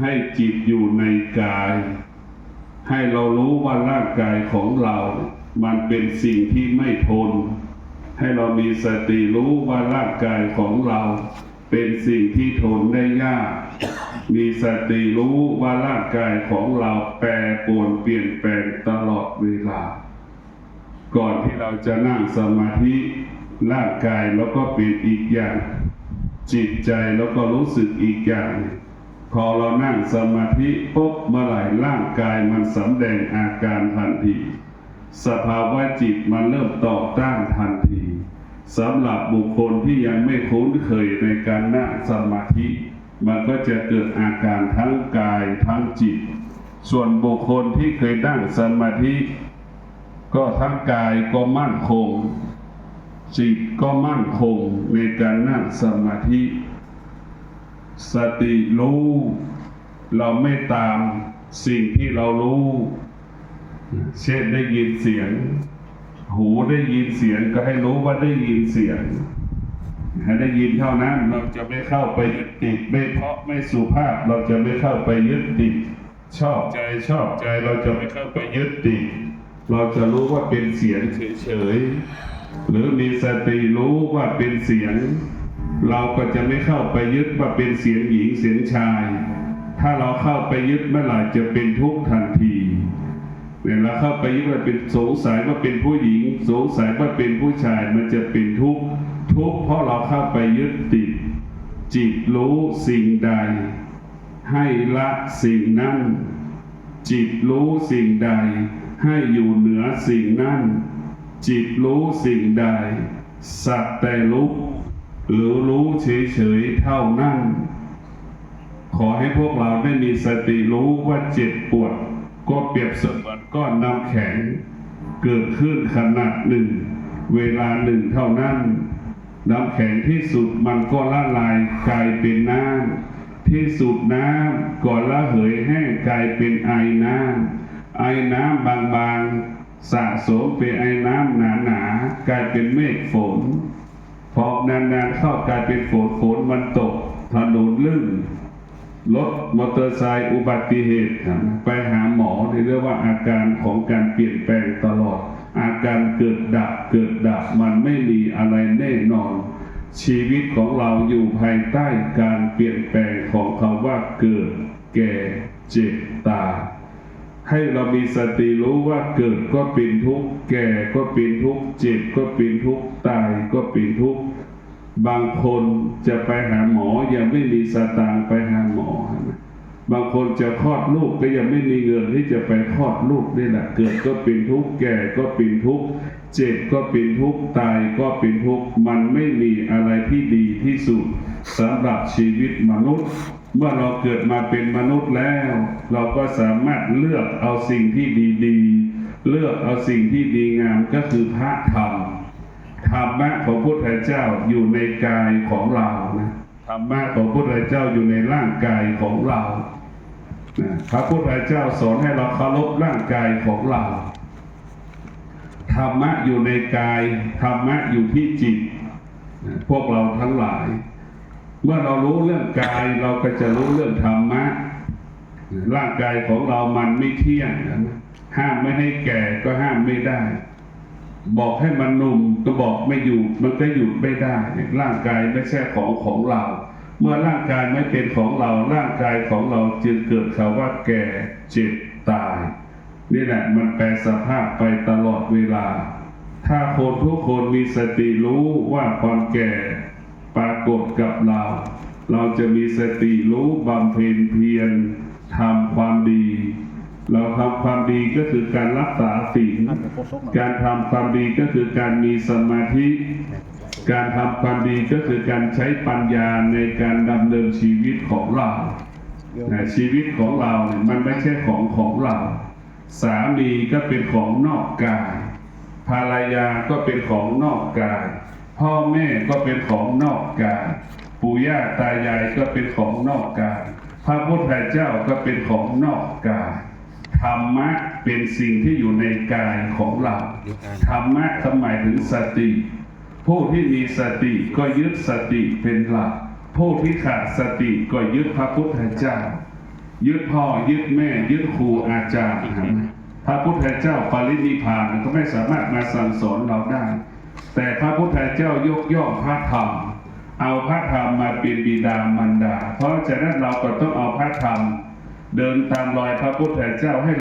ให้จิตอยู่ในกาย ให้เรารู้ว่าร่างกายของเรา มันเป็นสิ่งที่ไม่ทน ให้เรามีสติรู้ว่าร่างกายของเรา เป็นสิ่งที่ทนได้ยาก มีสติรู้ว่าร่างกายของเราแปรปรวนเปลี่ยนแปลงตลอดเวลา ก่อนที่เราจะนั่งสมาธิร่างกายแล้วก็เป็นอีกอย่าง จิตใจแล้วก็รู้สึกอีกอย่าง พอเรานั่งสมาธิปุ๊บเมื่อไหร่ร่างกายมันสำแดงอาการทันที สภาวะจิตมันเริ่มต่อต้านทันทีสำหรับบุคคลที่ยังไม่คุ้นเคยในการนั่งสมาธิ มันก็จะเกิดอาการทั้งกายทั้งจิต ส่วนบุคคลที่เคยนั่งสมาธิ ก็ทั้งกายก็มั่นคง จิตก็มั่นคงในการนั่งสมาธิ สติรู้ เราไม่ตามสิ่งที่เรารู้ เช่นได้ยินเสียง หูได้ยินเสียงก็ให้รู้ว่าได้ยินเสียงให้ได้ยินเท่านั้นเราจะไม่เข้าไปยึดติดไม่เพราะไม่สุภาพ เราจะไม่เข้าไปยึดติดชอบใจชอบใจเราจะไม่เข้าไปยึดติดเราจะรู้ว่าเป็นเสียงเฉยๆหรือมีสติรู้ว่าเป็นเสียง เราก็จะไม่เข้าไปยึดว่าเป็นเสียงหญิงเสียงชาย ถ้าเราเข้าไปยึดเมื่อไหร่จะเป็นทุกข์ทันทีเวลาเข้าไปยึดว่าเป็นสงสัยว่าเป็นผู้หญิง สงสัยว่าเป็นผู้ชายมันจะเป็นทุกข์ทุกข์เพราะเราเข้าไปยึดติด จิตรู้สิ่งใด ให้ละสิ่งนั้น จิตรู้สิ่งใด ให้อยู่เหนือสิ่งนั้น จิตรู้สิ่งใด สักแต่รู้ หรือรู้เฉยๆเท่านั้น ขอให้พวกเราได้มีสติรู้ว่าเจ็บปวด ก็เปรียบเสมือนก้อนน้ำแข็ง เกิดขึ้นขนาดหนึ่ง เวลาหนึ่งเท่านั้น น้ำแข็งที่สุดมันก็ละลายกลายเป็นน้ำที่สุดน้ำก่อนละเหยแห้งกลายเป็นไอน้ำไอน้ำบางๆสะสมเป็นไอน้ำหนาๆกลายเป็นเมฆฝน พอนานๆเข้ากลายเป็นฝนฝนมันตกถนนลื่นรถมอเตอร์ไซค์อุบัติเหตุ ไปหาหมอที่เรียกว่าอาการของการเปลี่ยนแปลงตลอด อาการเกิดดับเกิดดับมันไม่มีอะไรแน่นอน ชีวิตของเราอยู่ภายใต้การเปลี่ยนแปลงของคำว่าเกิด แก่เจ็บตาย ให้เรามีสติรู้ว่าเกิดก็เป็นทุกข์แก่ก็เป็นทุกข์เจ็บก็เป็นทุกข์ตายก็เป็นทุกข์บางคนจะไปหาหมอยังไม่มีสตางค์ไปหาหมอ บางคนจะคลอดลูกก็ยังไม่มีเงินที่จะไปคลอดลูกนี่แหละเกิดก็เป็นทุกข์แก่ก็เป็นทุกข์เจ็บก็เป็นทุกข์ตายก็เป็นทุกข์มันไม่มีอะไรที่ดีที่สุดสำหรับชีวิตมนุษย์ เมื่อเราเกิดมาเป็นมนุษย์แล้ว เราก็สามารถเลือกเอาสิ่งที่ดีๆ เลือกเอาสิ่งที่ดีงามก็คือพระธรรมธรรมะของพุทธเจ้าอยู่ในกายของเรานะธรรมะของพุทธเจ้าอยู่ในร่างกายของเรานะพระพุทธเจ้าสอนให้เราเคารพร่างกายของเราธรรมะอยู่ในกายธรรมะอยู่ที่จิตนะพวกเราทั้งหลาย เมื่อเรารู้เรื่องกายเราก็จะรู้เรื่องธรรมะร่างกายของเรามันไม่เที่ยงนะห้ามไม่ให้แก่ก็ห้ามไม่ได้ บอกให้มันหนุ่มก็บอกไม่อยู่ มันก็หยุดไม่ได้ร่างกายไม่ใช่ของของเรา เมื่อร่างกายไม่เป็นของเรา ร่างกายของเราจึงเกิดคำว่าแก่เจ็บตาย นี่แหละมันแปลสภาพไปตลอดเวลา ถ้าคนทุกคนมีสติรู้ว่าความแก่ ปรากฏกับเรา เราจะมีสติรู้บำเพ็ญเพียรทำความดี เราทำความดีก็คือการรักษาศีลการทำความดีก็คือการมีสมาธิ การทำความดีก็คือการใช้ปัญญาในการดำเนินชีวิตของเราชีวิตของเราเนี่ยมันไม่ใช่ของของเรา สามีก็เป็นของนอกกายภรรยาก็เป็นของนอกกาย พ่อแม่ก็เป็นของนอกกายปู่ย่าตายายก็เป็นของนอกกายพระพุทธเจ้าก็เป็นของนอกกายธรรมะเป็นสิ่งที่อยู่ในกายของเราธรรมะหมายถึงสติ ผู้ที่มีสติก็ยึดสติเป็นหลัก ผู้ที่ขาดสติก็ยึดพระพุทธเจ้า ยึดพ่อยึดแม่ ยึดครูอาจารย์เห็นไหมพระพุทธเจ้าปรินิพพานก็ไม่สามารถมาสั่งสอนเราได้ แต่พระพุทธเจ้ายกย่องพระธรรม เอาพระธรรมมาเป็นบิดามารดา เพราะฉะนั้นเราก็ต้องเอาพระธรรม เดินตามรอยพระพุทธเจ้าให้